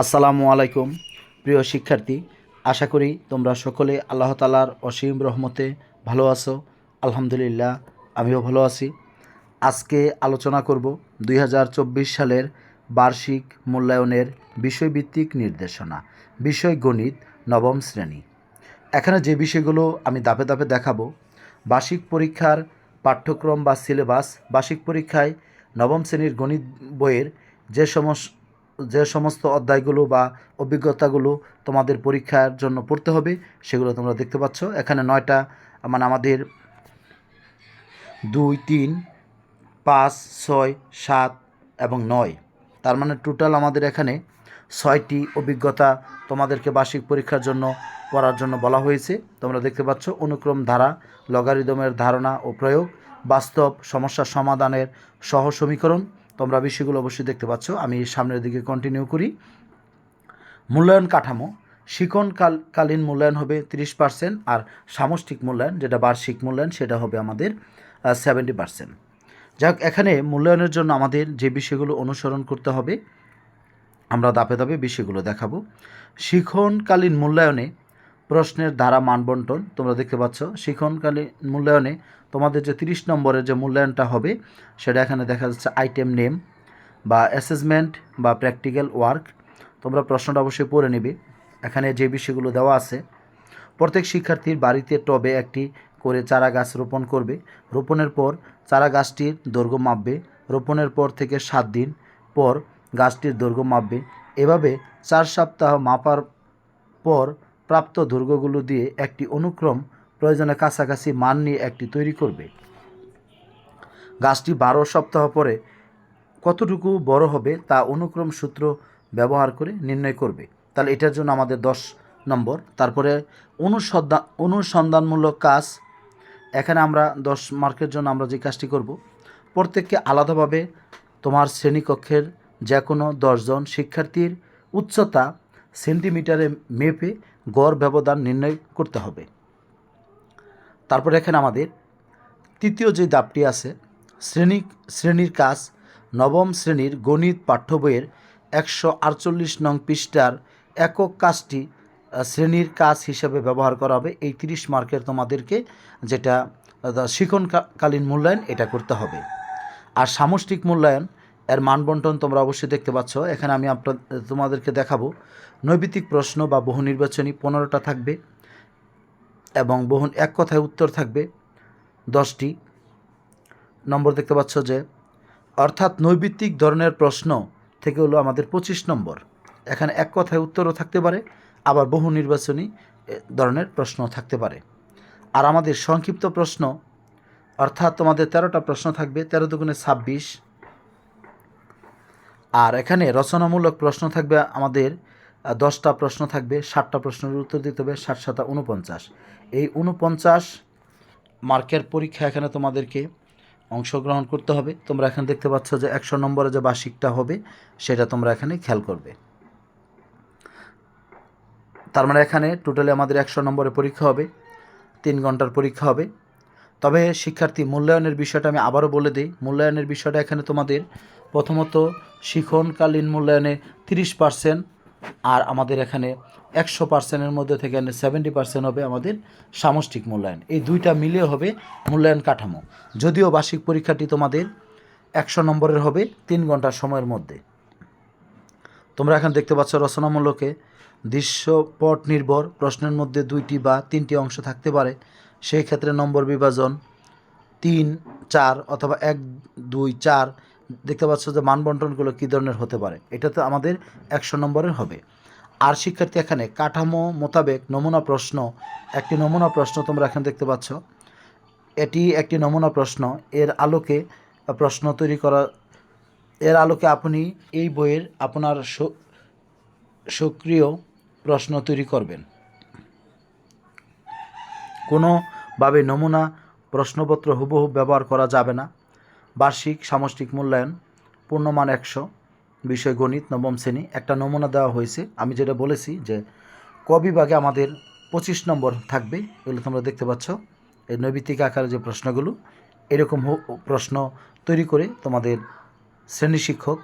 আসসালামু আলাইকুম, প্রিয় শিক্ষার্থী। আশা করি তোমরা সকলে আল্লাহ তালার অসীম রহমতে ভালো আছো। আলহামদুলিল্লাহ, আমিও ভালো আছি। আজকে আলোচনা করব দুই হাজার চব্বিশ সালের বার্ষিক মূল্যায়নের বিষয়ভিত্তিক নির্দেশনা, বিষয় গণিত নবম শ্রেণি। এখানে যে বিষয়গুলো আমি দাপে দাপে দেখাবো, বার্ষিক পরীক্ষার পাঠ্যক্রম বা সিলেবাস, বার্ষিক পরীক্ষায় নবম শ্রেণির গণিত বইয়ের যে সমস্ত যে সমস্ত অধ্যায়গুলো বা অভিজ্ঞতাগুলো তোমাদের পরীক্ষার জন্য পড়তে হবে, সেগুলো তোমরা দেখতে পাচ্ছ। এখানে নয়টা মানে আমাদের দুই, তিন, পাঁচ, ছয়, সাত এবং নয়। তার মানে টোটাল আমাদের এখানে ছয়টি অভিজ্ঞতা তোমাদেরকে বার্ষিক পরীক্ষার জন্য পড়ার জন্য বলা হয়েছে। তোমরা দেখতে পাচ্ছ অনুক্রম ধারা লগারিদমের ধারণা ও প্রয়োগ, বাস্তব সমস্যা সমাধানের সহ সমীকরণ। তোমরা বিষয়গুলো অবশ্যই দেখতে পাচ্ছ। আমি সামনের দিকে কন্টিনিউ করি। মূল্যায়ন কাঠামো। কাল কালীন মূল্যায়ন হবে তিরিশ পার্সেন্ট আর সামষ্টিক মূল্যায়ন, যেটা বার্ষিক মূল্যায়ন, সেটা হবে আমাদের সেভেন্টি পার্সেন্ট যাক, এখানে মূল্যায়নের জন্য আমাদের যে বিষয়গুলো অনুসরণ করতে হবে, আমরা দাপে দাপে বিষয়গুলো দেখাবো। শিখনকালীন মূল্যায়নে প্রশ্নের দ্বারা মানবন্টন তোমরা দেখতে পাচ্ছ। শিখনকালীন মূল্যায়নে তোমাদের যে তিরিশ নম্বরের যে মূল্যায়নটা হবে, সেটা এখানে দেখা যাচ্ছে আইটেম নেম বা অ্যাসেসমেন্ট বা প্র্যাকটিক্যাল ওয়ার্ক তোমরা প্রশ্নটা অবশ্যই পড়ে নেবে। এখানে যে বিষয়গুলো দেওয়া আছে, প্রত্যেক শিক্ষার্থীর বাড়িতে টবে একটি করে চারা গাছ রোপণ করবে। রোপণের পর চারা গাছটির দৈর্ঘ্য মাপবে। রোপণের পর থেকে সাত দিন পর গাছটির দৈর্ঘ্য মাপবে। এভাবে চার সপ্তাহ মাপার পর প্রাপ্ত দুর্গগুলো দিয়ে একটি অনুক্রম প্রয়োজনে কাছাকাছি মান নিয়ে একটি তৈরি করবে। গাছটি বারো সপ্তাহ পরে কতটুকু বড় হবে তা অনুক্রম সূত্র ব্যবহার করে নির্ণয় করবে। তাহলে এটার জন্য আমাদের দশ নম্বর। তারপরে অনুসন্ধান অনুসন্ধানমূলক কাজ। এখানে আমরা দশ মার্কের জন্য আমরা যে কাজটি করব, প্রত্যেককে আলাদাভাবে তোমার শ্রেণীকক্ষের যে কোনো দশজন শিক্ষার্থীর উচ্চতা সেন্টিমিটারে মেপে গড় ব্যবধান নির্ণয় করতে হবে। তারপর এখানে আমাদের তৃতীয় যে দাপটি আছে, শ্রেণি, শ্রেণির কাজ, নবম শ্রেণির গণিত পাঠ্য বইয়ের একশো আটচল্লিশ নং পৃষ্ঠার একক কাজটি শ্রেণির কাজ হিসেবে ব্যবহার করা হবে। এই তিরিশ মার্কের তোমাদেরকে যেটা শিক্ষণকালীন মূল্যায়ন, এটা করতে হবে। আর সামষ্টিক মূল্যায়ন এর মানবন্টন তোমরা অবশ্যই দেখতে পাচ্ছ। এখানে আমি আপনার, তোমাদেরকে দেখাবো নৈবিত্তিক প্রশ্ন বা বহু নির্বাচনী পনেরোটা থাকবে এবং বহু এক কথায় উত্তর থাকবে দশটি। নম্বর দেখতে পাচ্ছ যে, অর্থাৎ নৈবিত্তিক ধরনের প্রশ্ন থেকে হলো আমাদের পঁচিশ নম্বর। এখানে এক কথায় উত্তরও থাকতে পারে, আবার বহু নির্বাচনী ধরনের প্রশ্ন থাকতে পারে। আর আমাদের সংক্ষিপ্ত প্রশ্ন, অর্থাৎ তোমাদের তেরোটা প্রশ্ন থাকবে, তেরো দুগুণে ছাব্বিশ। আর এখানে রচনামূলক প্রশ্ন থাকবে আমাদের দশটা প্রশ্ন থাকবে, ষাটটা প্রশ্নের উত্তর দিতে হবে, ষাট সাতা উনপঞ্চাশ এই উনপঞ্চাশ মার্কের পরীক্ষা এখানে তোমাদেরকে অংশগ্রহণ করতে হবে। তোমরা এখানে দেখতে পাচ্ছ যে একশো নম্বরে যে বার্ষিকটা হবে, সেটা তোমরা এখানে খেয়াল করবে। তার মানে এখানে টোটালি আমাদের একশো নম্বরে পরীক্ষা হবে, তিন ঘণ্টার পরীক্ষা হবে। তবে শিক্ষার্থী মূল্যায়নের বিষয়টা আমি আবারও বলে দিই, মূল্যায়নের বিষয়টা এখানে তোমাদের প্রথমত শিখনকালীন মূল্যায়নে তিরিশ পার্সেন্ট আর আমাদের এখানে একশো পার্সেন্টের মধ্যে থেকে সেভেন্টি পার্সেন্ট হবে আমাদের সামষ্টিক মূল্যায়ন। এই দুইটা মিলিয়ে হবে মূল্যায়ন কাঠামো। যদিও বার্ষিক পরীক্ষাটি তোমাদের একশো নম্বরের হবে, তিন ঘণ্টার সময়ের মধ্যে। তোমরা এখন দেখতে পাচ্ছ রচনামূলকে। দৃশ্যপট নির্ভর, প্রশ্নের মধ্যে দুইটি বা তিনটি অংশ থাকতে পারে। সেই ক্ষেত্রে নম্বর বিভাজন তিন, চার অথবা এক, দুই, চার দেখতে পাচ্ছ যে মানবন্টনগুলো কী ধরনের হতে পারে? এটা তো আমাদের একশো নম্বরের হবে। আর শিক্ষার্থী এখানে কাঠামো মোতাবেক নমুনা প্রশ্ন, একটি নমুনা প্রশ্ন তোমরা এখানে দেখতে পাচ্ছ। এটি একটি নমুনা প্রশ্ন। এর আলোকে প্রশ্ন তৈরি করা, এর আলোকে আপনি এই বইয়ের আপনার সক্রিয় প্রশ্ন তৈরি করবেন। কোনোভাবে নমুনা প্রশ্নপত্র হুবহু ব্যবহার করা যাবে না। বার্ষিক সামষ্টিক মূল্যায়ন, পূর্ণমান একশো, বিষয় গণিত, নবম শ্রেণি, একটা নমুনা দেওয়া হয়েছে। আমি যেটা বলেছি যে ক বিভাগে আমাদের পঁচিশ নম্বর থাকবে, এগুলো তোমরা দেখতে পাচ্ছ। এই নৈবিত্তিক আকারে যে প্রশ্নগুলো, এরকম প্রশ্ন তৈরি করে তোমাদের শ্রেণি শিক্ষক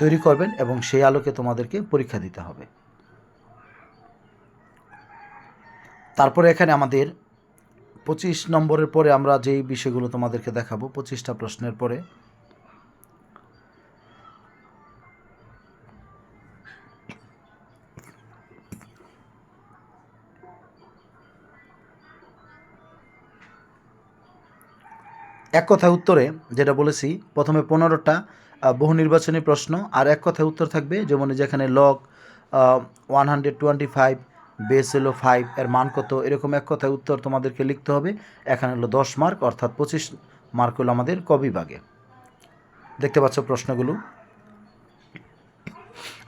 তৈরি করবেন এবং সেই আলোকে তোমাদেরকে পরীক্ষা দিতে হবে। তারপরে এখানে আমাদের পঁচিশ নম্বরের পরে আমরা যেই বিষয়গুলো তোমাদেরকে দেখাবো, পঁচিশটা প্রশ্নের পরে। এক কথায় উত্তরে যেটা বলেছি, প্রথমে পনেরোটা বহু নির্বাচনী প্রশ্ন, আর এক কথায় উত্তর থাকবে যেমন যেখানে log one hundred twenty five base হলো ফাইভ এর মান কত? এরকম এক কথায় উত্তর তোমাদেরকে লিখতে হবে। এখানে হলো দশ মার্ক অর্থাৎ পঁচিশ মার্ক হলো আমাদের ক বিভাগে। দেখতে পাচ্ছ প্রশ্নগুলো?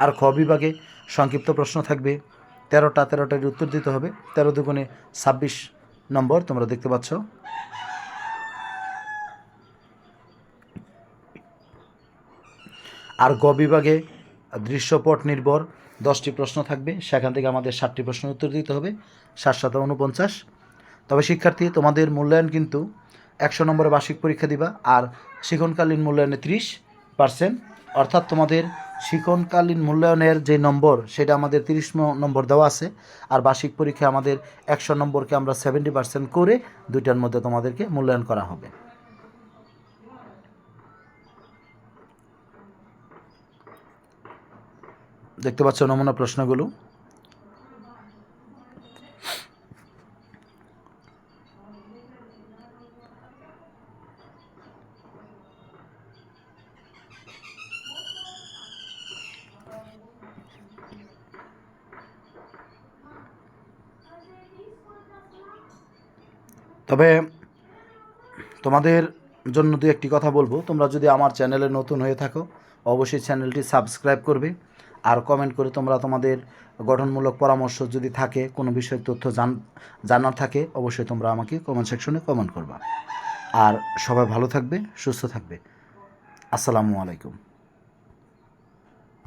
আর খ বিভাগে সংক্ষিপ্ত প্রশ্ন থাকবে। তেরোটা, তেরোটার উত্তর দিতে হবে। তেরো দুগুণে ছাব্বিশ নম্বর তোমরা দেখতে পাচ্ছ। আর গ বিভাগে দৃশ্যপট নির্ভর। দশটি প্রশ্ন থাকবে, সেখান থেকে আমাদের ষাটটি প্রশ্নের উত্তর দিতে হবে সাত সাত উনপঞ্চাশ তবে শিক্ষার্থী, তোমাদের মূল্যায়ন কিন্তু একশো নম্বরে বার্ষিক পরীক্ষা দিবা আর শিক্ষণকালীন মূল্যায়নে ত্রিশ পার্সেন্ট। অর্থাৎ তোমাদের শিক্ষণকালীন মূল্যায়নের যে নম্বর, সেটা আমাদের তিরিশ নম্বর দেওয়া আছে আর বার্ষিক পরীক্ষা আমাদের একশো নম্বরকে আমরা সেভেন্টি পার্সেন্ট করে দুইটার মধ্যে তোমাদেরকে মূল্যায়ন করা হবে। দেখতে পাচ্ছ নমুনা প্রশ্নগুলো। তবে তোমাদের জন্য দু একটি কথা বলব। তোমরা যদি আমার চ্যানেলে নতুন হয়ে থাকো, অবশ্যই চ্যানেলটি সাবস্ক্রাইব করবে। আর কমেন্ট করে তোমরা তোমাদের গঠনমূলক পরামর্শ যদি থাকে, কোনো বিষয়ের তথ্য জান, জানার থাকে, অবশ্যই তোমরা আমাকে কমেন্ট সেকশনে কমেন্ট করবা। আর সবাই ভালো থাকবে, সুস্থ থাকবে। আসসালামু আলাইকুম।